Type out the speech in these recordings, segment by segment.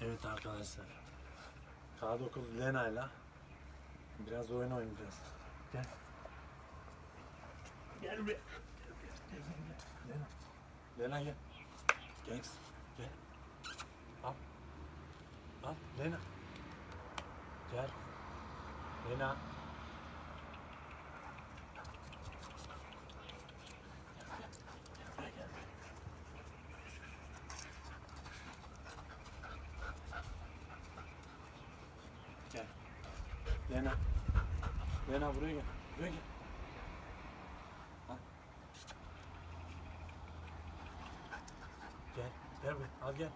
Evet arkadaşlar. K9 Lena'yla biraz oyun oynayacağız. Gel. Gel be. Lena. Lena gel. Gel. Gel. Al. Al Lena. Gel. Lena. Gel, gel, gel. Gel. Lena. Lena buraya gel. Buraya gel. Al. Gel. Gel buraya. Al gel.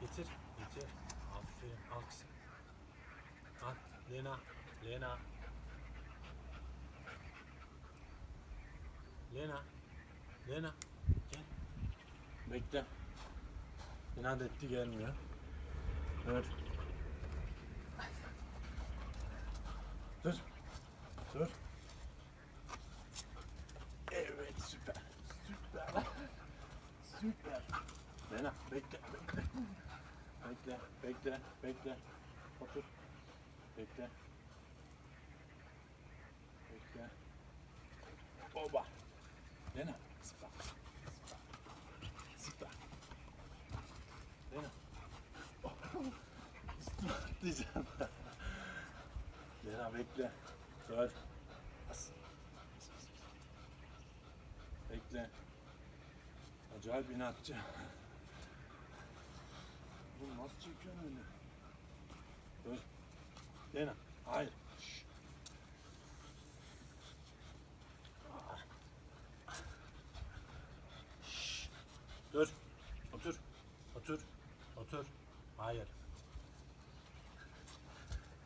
Getir. Getir. Aferin. Al kızım. Al. Lena. Lena. Lena. Lena. Gel. Bekle. İnat etti gelmiyor. Dur. Dur. Dur. Evet süper. Süper. Süper. Lena bekle bekle. Bekle bekle bekle. Otur. Bekle. Bekle. Oba. Lena. Süper. Süper. Lena. Oh. Lena bekle. Bas. Bekle. Acayip inatçı. Oğlum nasıl çekiyorsun öyle? Dur. Lena. Hayır. Şşş. Şşş. Dur. Otur. Otur. Otur. Hayır.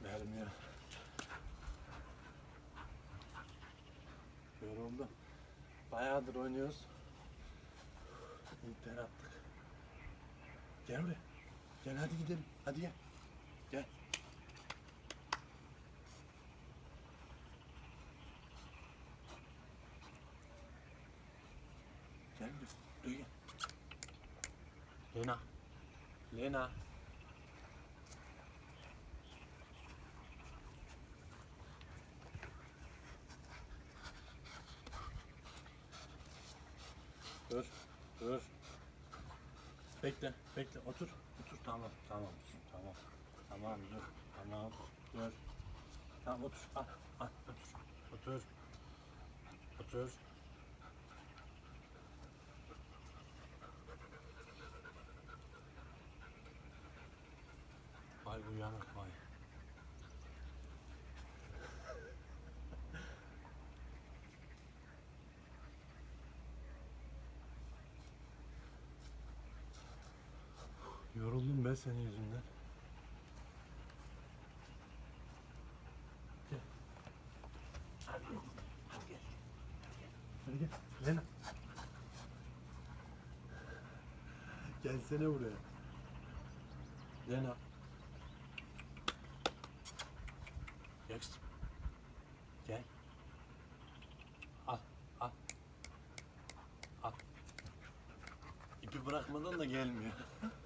Vermiyor. Yoruldum. Bayağıdır oynuyoruz. İlk ter attık. Gel buraya. Gel hadi gidelim. Hadi gel. Gel. Gel buraya. Buraya gel. Lena. Lena. Dur, dur. Bekle, bekle. Otur, otur. Tamam, tamam, tamam. Tamam, dur. Tamam, dur. Tamam, otur. Al, al, otur. Otur. Otur. Vay uyanık Yoruldum ben senin yüzünden. Gel. Gel. Gel. Hadi gel. Lena. Gelsene buraya. Lena. Gel. Gel. Al. Al. Al. İpi bırakmadan da gelmiyor.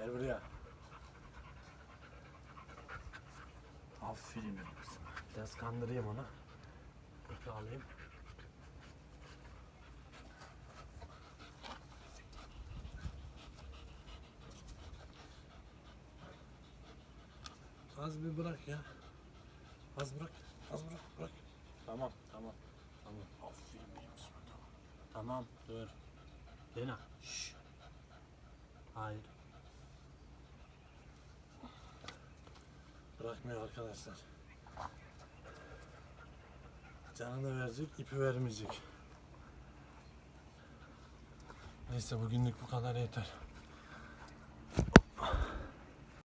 Gel buraya. Aferin benim kızım. Biraz kandırayım onu. İpi alayım. Az bir bırak ya. Az bırak. Az bırak. Bırak. Tamam. Tamam. Tamam. Aferin benim kızım. Tamam. Tamam. Dur. Lena. Şşş. Hayır. bırakmıyor arkadaşlar. Canını verecek, ipi vermeyecek. Neyse bugünlük bu kadar yeter. Hoppa.